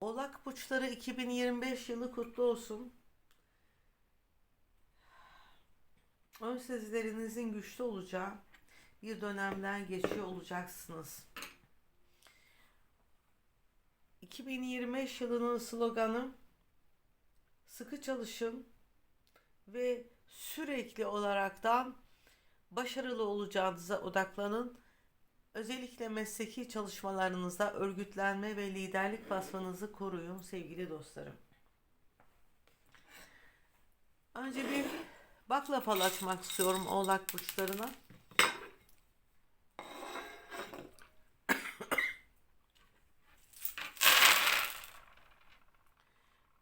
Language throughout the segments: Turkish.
Oğlak burçları 2025 yılı kutlu olsun. Ön sezilerinizin güçlü olacağı bir dönemden geçiyor olacaksınız. 2025 yılının sloganı sıkı çalışın ve sürekli olaraktan başarılı olacağınıza odaklanın. Özellikle mesleki çalışmalarınızda örgütlenme ve liderlik vasfınızı koruyun sevgili dostlarım. Önce bir bakla fal açmak istiyorum oğlak burçlarına.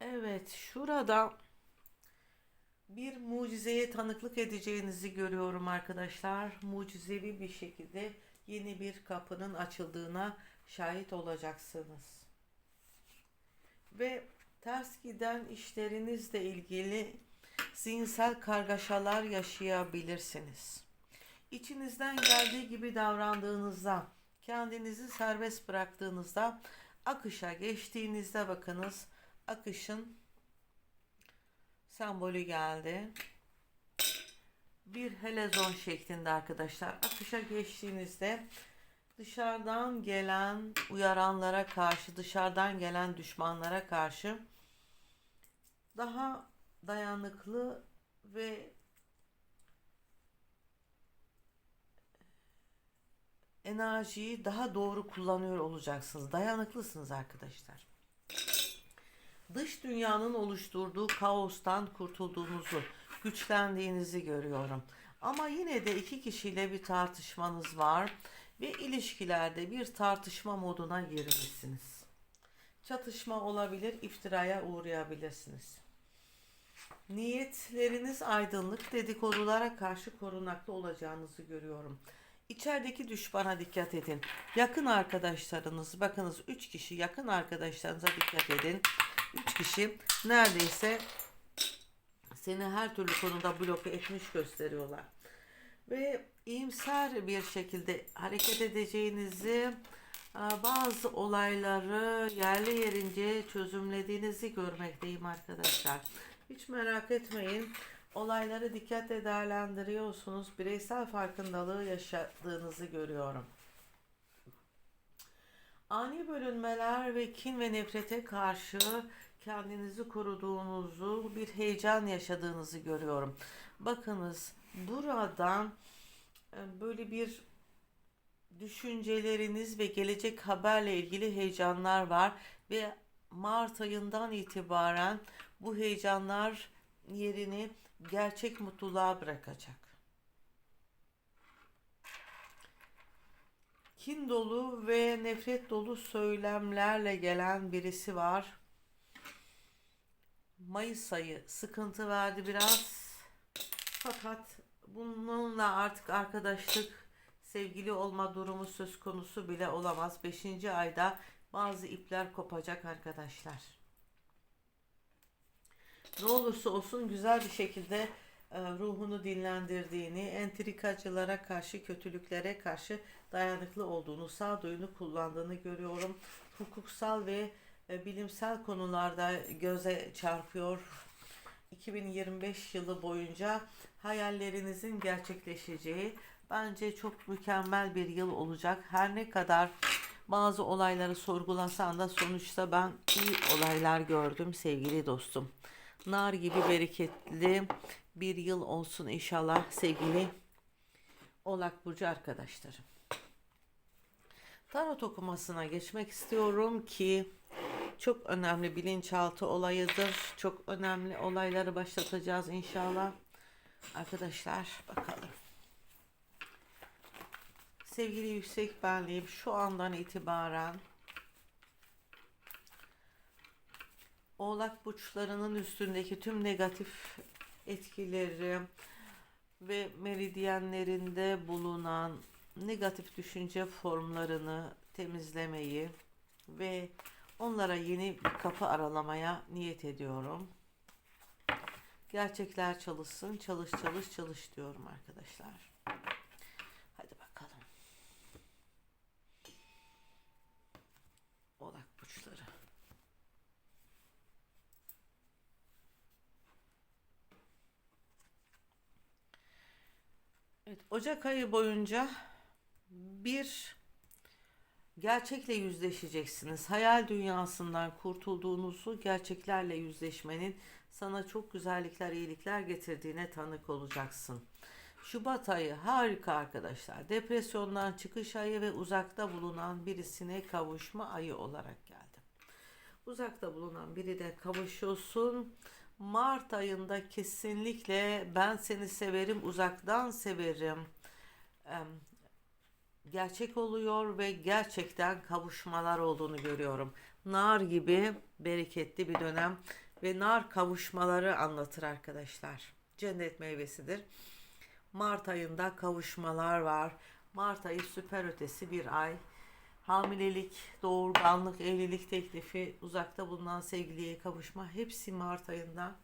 Evet, şurada bir mucizeye tanıklık edeceğinizi görüyorum arkadaşlar. Mucizevi bir şekilde yeni bir kapının açıldığına şahit olacaksınız. Ve ters giden işlerinizle ilgili zihinsel kargaşalar yaşayabilirsiniz. İçinizden geldiği gibi davrandığınızda, kendinizi serbest bıraktığınızda, akışa geçtiğinizde bakınız, akışın sembolü geldi. Bir helezon şeklinde arkadaşlar. Akışa geçtiğinizde dışarıdan gelen uyaranlara karşı, dışarıdan gelen düşmanlara karşı daha dayanıklı ve enerjiyi daha doğru kullanıyor olacaksınız. Dayanıklısınız arkadaşlar dış dünyanın oluşturduğu kaostan kurtulduğunuzu, güçlendiğinizi görüyorum. Ama yine de iki kişiyle bir tartışmanız var ve ilişkilerde bir tartışma moduna girmişsiniz. Çatışma olabilir, iftiraya uğrayabilirsiniz. Niyetleriniz aydınlık, dedikodulara karşı korunaklı olacağınızı görüyorum. İçerideki düşmana dikkat edin. Yakın arkadaşlarınız, bakınız 3 kişi yakın arkadaşlarınıza dikkat edin. 3 kişi neredeyse seni her türlü konuda bloke etmiş gösteriyorlar. Ve iyimser bir şekilde hareket edeceğinizi, bazı olayları yerli yerince çözümlediğinizi görmekteyim arkadaşlar. Hiç merak etmeyin. Olayları dikkatle değerlendiriyorsunuz. Bireysel farkındalığı yaşadığınızı görüyorum. Ani bölünmeler ve kin ve nefrete karşı kendinizi koruduğunuzu, bir heyecan yaşadığınızı görüyorum. Bakınız buradan e, böyle bir düşünceleriniz ve gelecek haberle ilgili heyecanlar var ve Mart ayından itibaren bu heyecanlar yerini gerçek mutluluğa bırakacak. kin dolu ve nefret dolu söylemlerle gelen birisi var. Mayıs ayı sıkıntı verdi biraz. Fakat bununla artık arkadaşlık, sevgili olma durumu söz konusu bile olamaz. Beşinci ayda bazı ipler kopacak arkadaşlar. Ne olursa olsun güzel bir şekilde e, ruhunu dinlendirdiğini, entrikacılara karşı, kötülüklere karşı dayanıklı olduğunu, sağduyunu kullandığını görüyorum. Hukuksal ve bilimsel konularda göze çarpıyor. 2025 yılı boyunca hayallerinizin gerçekleşeceği bence çok mükemmel bir yıl olacak. Her ne kadar bazı olayları sorgulasan da sonuçta ben iyi olaylar gördüm sevgili dostum. Nar gibi bereketli bir yıl olsun inşallah sevgili Oğlak Burcu arkadaşlarım. Tarot okumasına geçmek istiyorum ki çok önemli bilinçaltı olayıdır. Çok önemli olayları başlatacağız inşallah. Arkadaşlar bakalım. Sevgili yüksek benliğim şu andan itibaren Oğlak burçlarının üstündeki tüm negatif etkileri ve meridyenlerinde bulunan negatif düşünce formlarını temizlemeyi ve Onlara yeni bir kapı aralamaya niyet ediyorum. Gerçekler çalışsın. Çalış çalış çalış diyorum arkadaşlar. Hadi bakalım. Oğlak burçları. Evet, Ocak ayı boyunca bir gerçekle yüzleşeceksiniz. Hayal dünyasından kurtulduğunuzu, gerçeklerle yüzleşmenin sana çok güzellikler, iyilikler getirdiğine tanık olacaksın. Şubat ayı harika arkadaşlar. Depresyondan çıkış ayı ve uzakta bulunan birisine kavuşma ayı olarak geldi. Uzakta bulunan biri de kavuşuyorsun. Mart ayında kesinlikle ben seni severim, uzaktan severim. Gerçek oluyor ve gerçekten kavuşmalar olduğunu görüyorum. Nar gibi bereketli bir dönem ve nar kavuşmaları anlatır arkadaşlar. Cennet meyvesidir. Mart ayında kavuşmalar var. Mart ayı süper ötesi bir ay. Hamilelik, doğurganlık, evlilik teklifi, uzakta bulunan sevgiliye kavuşma hepsi Mart ayında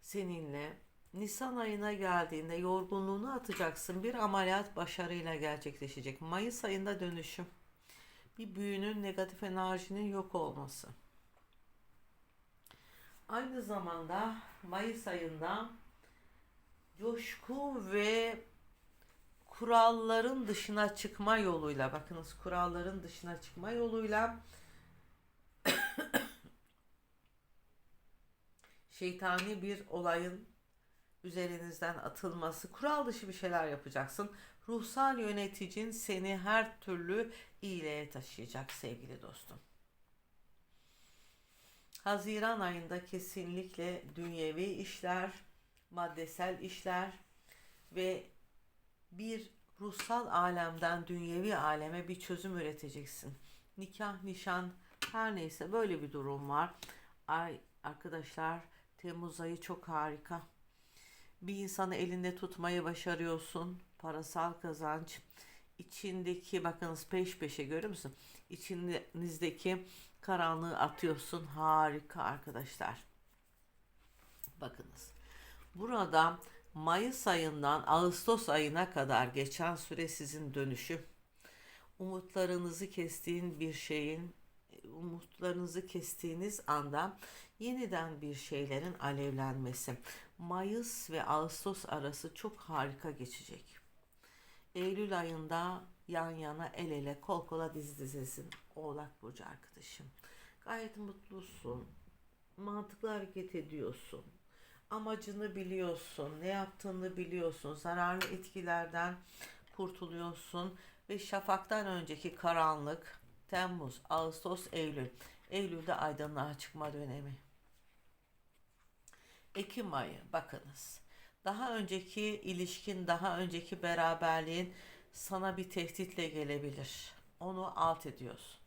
seninle. Nisan ayına geldiğinde yorgunluğunu atacaksın. Bir ameliyat başarıyla gerçekleşecek. Mayıs ayında dönüşüm. Bir büyünün negatif enerjinin yok olması. Aynı zamanda Mayıs ayında coşku ve kuralların dışına çıkma yoluyla bakınız kuralların dışına çıkma yoluyla şeytani bir olayın üzerinizden atılması, kural dışı bir şeyler yapacaksın. Ruhsal yöneticin seni her türlü iyiliğe taşıyacak sevgili dostum. Haziran ayında kesinlikle dünyevi işler, maddesel işler ve bir ruhsal alemden dünyevi aleme bir çözüm üreteceksin. Nikah, nişan, her neyse böyle bir durum var. Ay arkadaşlar Temmuz ayı çok harika. Bir insanı elinde tutmayı başarıyorsun. Parasal kazanç. içindeki bakınız peş peşe görüyor musun? İçinizdeki karanlığı atıyorsun. Harika arkadaşlar. Bakınız. Burada Mayıs ayından Ağustos ayına kadar geçen süre sizin dönüşü. Umutlarınızı kestiğin bir şeyin umutlarınızı kestiğiniz anda yeniden bir şeylerin alevlenmesi. Mayıs ve Ağustos arası çok harika geçecek. Eylül ayında yan yana el ele kol kola diz dizesin Oğlak Burcu arkadaşım. Gayet mutlusun. Mantıklı hareket ediyorsun. Amacını biliyorsun. Ne yaptığını biliyorsun. Zararlı etkilerden kurtuluyorsun. Ve şafaktan önceki karanlık Temmuz, Ağustos, Eylül. Eylül'de aydınlığa çıkma dönemi. Ekim ayı bakınız. Daha önceki ilişkin, daha önceki beraberliğin sana bir tehditle gelebilir. Onu alt ediyorsun.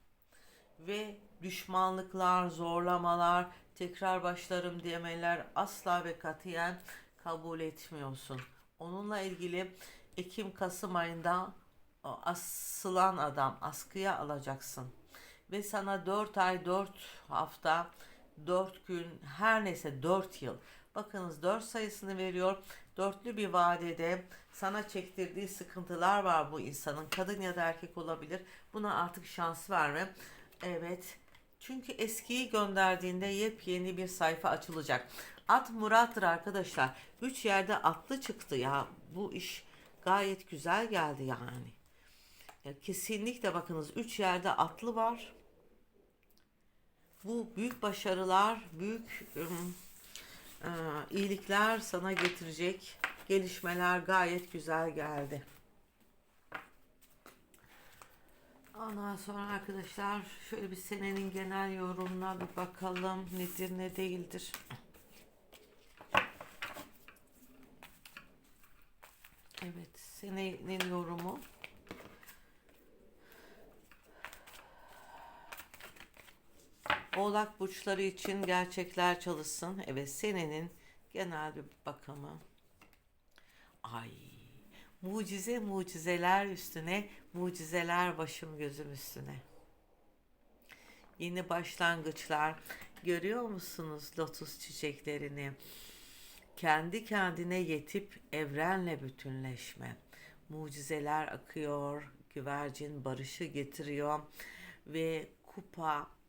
Ve düşmanlıklar, zorlamalar, tekrar başlarım demeler asla ve katiyen kabul etmiyorsun. Onunla ilgili Ekim-Kasım ayında asılan adam askıya alacaksın. Ve sana 4 ay, 4 hafta, 4 gün, her neyse 4 yıl. Bakınız 4 sayısını veriyor. Dörtlü bir vadede sana çektirdiği sıkıntılar var bu insanın. Kadın ya da erkek olabilir. Buna artık şans verme. Evet. Çünkü eskiyi gönderdiğinde yepyeni bir sayfa açılacak. At Murat'tır arkadaşlar. Üç yerde atlı çıktı ya. Bu iş gayet güzel geldi yani. Ya kesinlikle bakınız 3 yerde atlı var. Bu büyük başarılar, büyük e, iyilikler sana getirecek gelişmeler gayet güzel geldi. Ondan sonra arkadaşlar şöyle bir senenin genel yorumuna bir bakalım nedir ne değildir. Evet senenin yorumu. Oğlak burçları için gerçekler çalışsın. Evet senenin genel bir bakımı. Ay mucize mucizeler üstüne mucizeler başım gözüm üstüne. Yeni başlangıçlar görüyor musunuz lotus çiçeklerini? Kendi kendine yetip evrenle bütünleşme. Mucizeler akıyor, güvercin barışı getiriyor ve kupa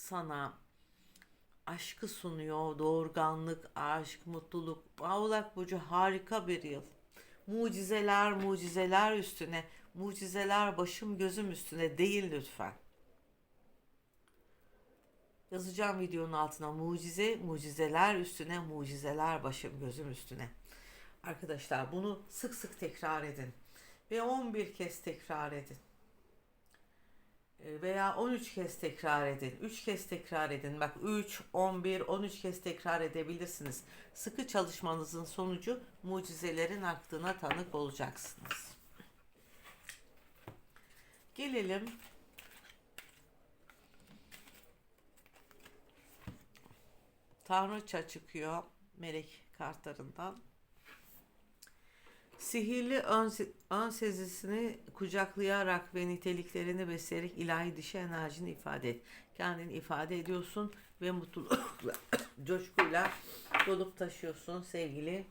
sana aşkı sunuyor. Doğurganlık, aşk, mutluluk. Oğlak Burcu harika bir yıl. Mucizeler, mucizeler üstüne, mucizeler başım gözüm üstüne değil lütfen. Yazacağım videonun altına mucize, mucizeler üstüne, mucizeler başım gözüm üstüne. Arkadaşlar bunu sık sık tekrar edin. Ve 11 kez tekrar edin. E, Veya 13 kez tekrar edin. 3 kez tekrar edin. Bak 3, 11, 13 kez tekrar edebilirsiniz. Sıkı çalışmanızın sonucu mucizelerin aktığına tanık olacaksınız. Gelelim Tanrıça çıkıyor melek kartlarından. Sihirli ön, ön sezisini kucaklayarak ve niteliklerini besleyerek ilahi dişi enerjini ifade et. Kendini ifade ediyorsun ve mutlulukla, coşkuyla dolup taşıyorsun sevgili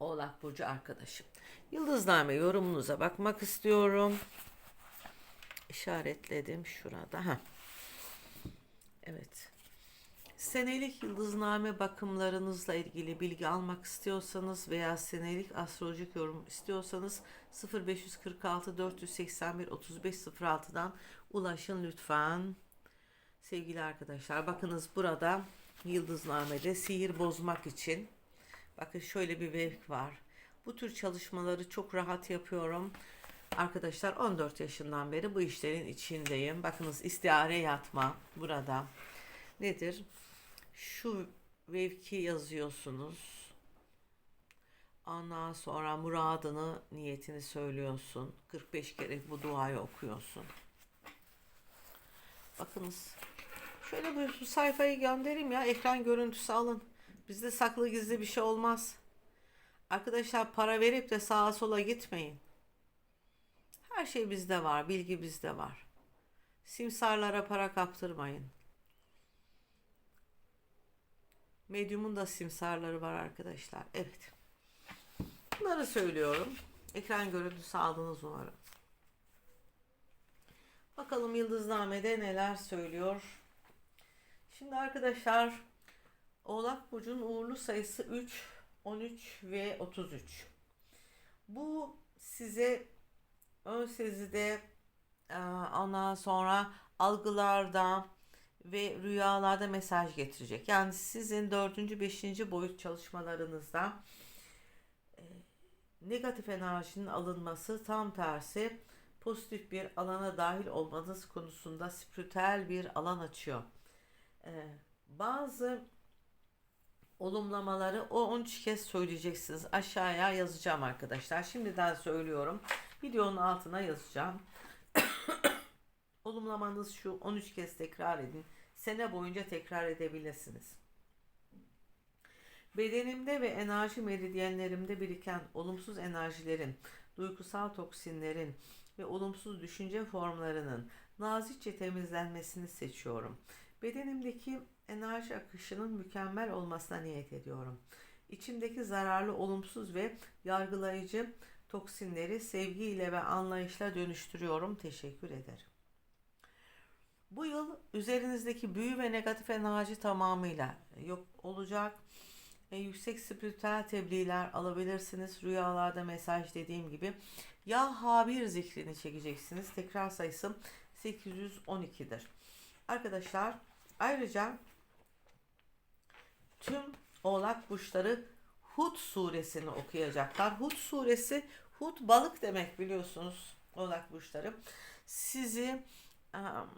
Oğlak Burcu arkadaşım. Yıldızname yorumunuza bakmak istiyorum. İşaretledim şurada. Ha. Evet. Senelik yıldızname bakımlarınızla ilgili bilgi almak istiyorsanız veya senelik astrolojik yorum istiyorsanız 0546 481 3506'dan ulaşın lütfen. Sevgili arkadaşlar bakınız burada yıldıznamede sihir bozmak için bakın şöyle bir vevk var. Bu tür çalışmaları çok rahat yapıyorum. Arkadaşlar 14 yaşından beri bu işlerin içindeyim. Bakınız istihare yatma burada nedir? Şu vevki yazıyorsunuz. Ondan sonra muradını, niyetini söylüyorsun. 45 kere bu duayı okuyorsun. Bakınız. Şöyle bir sayfayı göndereyim ya. Ekran görüntüsü alın. Bizde saklı gizli bir şey olmaz. Arkadaşlar para verip de sağa sola gitmeyin. Her şey bizde var. Bilgi bizde var. Simsarlara para kaptırmayın. Medyumun da simsarları var arkadaşlar. Evet. Bunları söylüyorum. Ekran görüntüsü aldınız umarım. Bakalım Yıldızname'de neler söylüyor. Şimdi arkadaşlar Oğlak Burcu'nun uğurlu sayısı 3, 13 ve 33. Bu size ön sezide ondan sonra algılarda ve rüyalarda mesaj getirecek. Yani sizin dördüncü, beşinci boyut çalışmalarınızda e, negatif enerjinin alınması tam tersi pozitif bir alana dahil olmanız konusunda spiritüel bir alan açıyor. E, bazı olumlamaları o 13 kez söyleyeceksiniz. Aşağıya yazacağım arkadaşlar. Şimdiden söylüyorum. Videonun altına yazacağım. Olumlamanız şu 13 kez tekrar edin. Sene boyunca tekrar edebilirsiniz. Bedenimde ve enerji meridyenlerimde biriken olumsuz enerjilerin, duygusal toksinlerin ve olumsuz düşünce formlarının nazikçe temizlenmesini seçiyorum. Bedenimdeki enerji akışının mükemmel olmasına niyet ediyorum. İçimdeki zararlı, olumsuz ve yargılayıcı toksinleri sevgiyle ve anlayışla dönüştürüyorum. Teşekkür ederim. Bu yıl üzerinizdeki büyü ve negatif enerji tamamıyla yok olacak. E, yüksek spiritüel tebliğler alabilirsiniz. Rüyalarda mesaj dediğim gibi. Ya Habir zikrini çekeceksiniz. Tekrar sayısı 812'dir. Arkadaşlar ayrıca tüm oğlak burçları Hud suresini okuyacaklar. Hud suresi Hud balık demek biliyorsunuz oğlak burçları. Sizi um,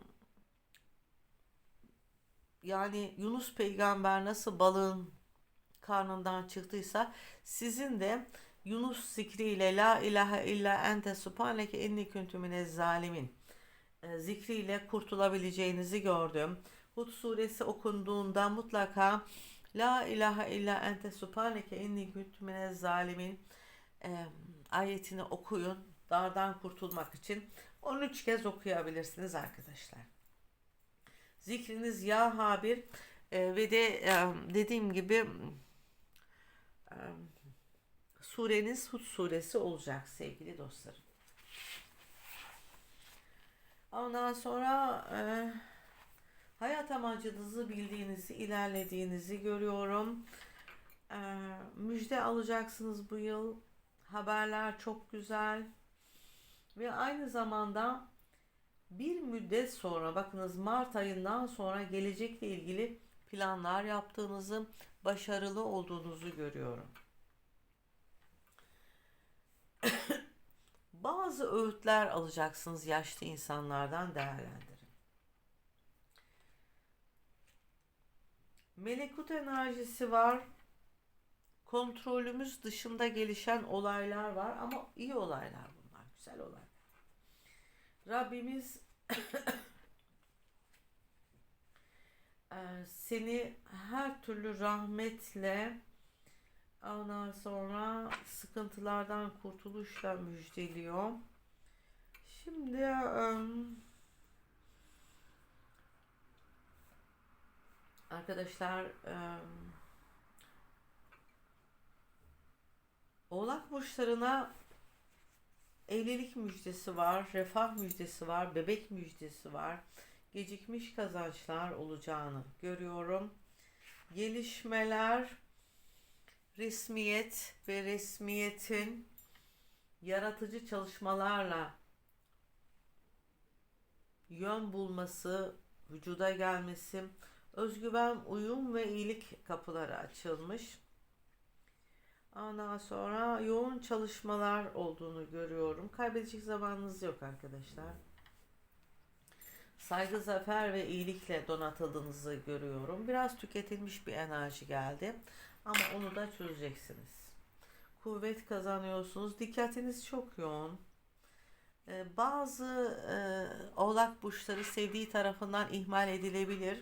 yani Yunus peygamber nasıl balığın karnından çıktıysa sizin de Yunus zikriyle la ilahe illa ente subhaneke inni kuntu minez zalimin e, zikriyle kurtulabileceğinizi gördüm. Hud suresi okunduğunda mutlaka la ilahe illa ente subhaneke inni kuntu minez zalimin e, ayetini okuyun. Dardan kurtulmak için 13 kez okuyabilirsiniz arkadaşlar. Zikriniz ya habir e, ve de e, dediğim gibi e, sureniz Hud suresi olacak sevgili dostlarım. Ondan sonra e, hayat amacınızı bildiğinizi, ilerlediğinizi görüyorum. Ee, müjde alacaksınız bu yıl. Haberler çok güzel. Ve aynı zamanda bir müddet sonra bakınız Mart ayından sonra gelecekle ilgili planlar yaptığınızı, başarılı olduğunuzu görüyorum. Bazı öğütler alacaksınız yaşlı insanlardan değerlendirin. Melekut enerjisi var. Kontrolümüz dışında gelişen olaylar var ama iyi olaylar bunlar, güzel olaylar. Rabbimiz seni her türlü rahmetle ondan sonra sıkıntılardan kurtuluşla müjdeliyor. Şimdi arkadaşlar Oğlak burçlarına evlilik müjdesi var, refah müjdesi var, bebek müjdesi var. Gecikmiş kazançlar olacağını görüyorum. Gelişmeler, resmiyet ve resmiyetin yaratıcı çalışmalarla yön bulması, vücuda gelmesi, özgüven, uyum ve iyilik kapıları açılmış. Ondan sonra yoğun çalışmalar olduğunu görüyorum. Kaybedecek zamanınız yok arkadaşlar. Saygı, zafer ve iyilikle donatıldığınızı görüyorum. Biraz tüketilmiş bir enerji geldi. Ama onu da çözeceksiniz. Kuvvet kazanıyorsunuz. Dikkatiniz çok yoğun. Ee, Bazı e, oğlak burçları sevdiği tarafından ihmal edilebilir.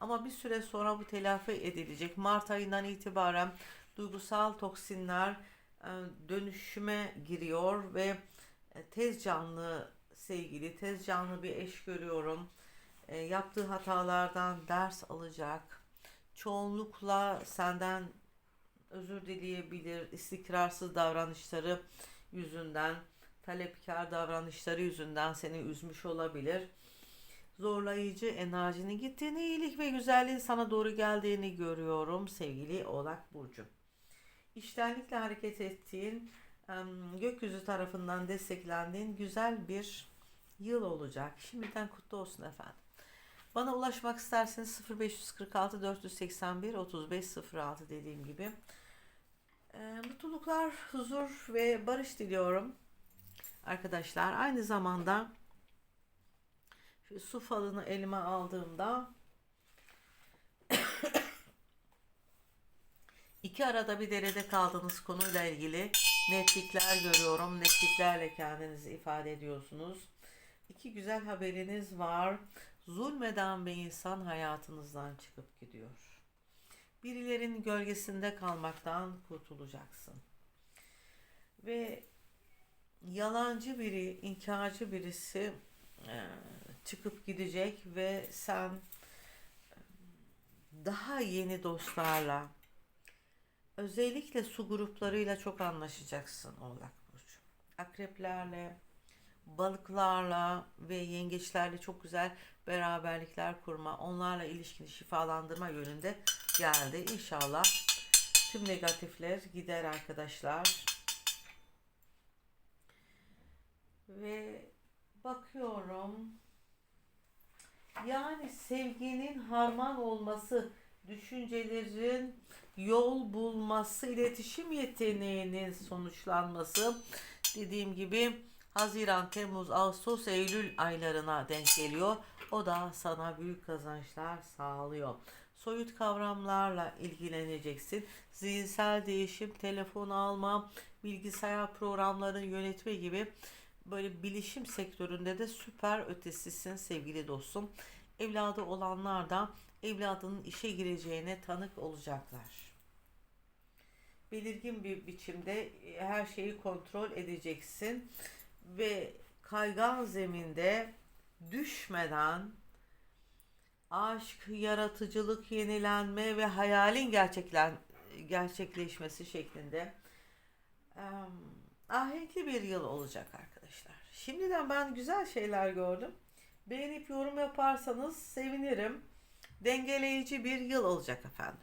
Ama bir süre sonra bu telafi edilecek. Mart ayından itibaren duygusal toksinler e, dönüşüme giriyor ve e, tez canlı sevgili, tez canlı bir eş görüyorum. E, Yaptığı hatalardan ders alacak. Çoğunlukla senden özür dileyebilir. istikrarsız davranışları yüzünden, talepkar davranışları yüzünden seni üzmüş olabilir zorlayıcı enerjinin gittiğini, iyilik ve güzelliğin sana doğru geldiğini görüyorum sevgili Oğlak Burcu. İştenlikle hareket ettiğin, gökyüzü tarafından desteklendiğin güzel bir yıl olacak. Şimdiden kutlu olsun efendim. Bana ulaşmak isterseniz 0546 481 3506 dediğim gibi. E, mutluluklar, huzur ve barış diliyorum. Arkadaşlar aynı zamanda şu su falını elime aldığımda iki arada bir derede kaldığınız konuyla ilgili netlikler görüyorum. Netliklerle kendinizi ifade ediyorsunuz. İki güzel haberiniz var. Zulmeden bir insan hayatınızdan çıkıp gidiyor. Birilerin gölgesinde kalmaktan kurtulacaksın. Ve yalancı biri, inkarcı birisi e, çıkıp gidecek ve sen daha yeni dostlarla özellikle su gruplarıyla çok anlaşacaksın Oğlak Burcu. Akreplerle, balıklarla ve yengeçlerle çok güzel beraberlikler kurma, onlarla ilişkini şifalandırma yönünde geldi. İnşallah tüm negatifler gider arkadaşlar. Ve bakıyorum. Yani sevginin harman olması, düşüncelerin yol bulması, iletişim yeteneğinin sonuçlanması dediğim gibi Haziran, Temmuz, Ağustos, Eylül aylarına denk geliyor. O da sana büyük kazançlar sağlıyor. Soyut kavramlarla ilgileneceksin. Zihinsel değişim, telefon alma, bilgisayar programlarını yönetme gibi böyle bilişim sektöründe de süper ötesisin sevgili dostum. Evladı olanlar da evladının işe gireceğine tanık olacaklar. Belirgin bir biçimde her şeyi kontrol edeceksin ve kaygan zeminde düşmeden aşk, yaratıcılık, yenilenme ve hayalin gerçeklen gerçekleşmesi şeklinde em, ahenkli bir yıl olacak arkadaşlar. Şimdiden ben güzel şeyler gördüm. Beğenip yorum yaparsanız sevinirim. Dengeleyici bir yıl olacak efendim.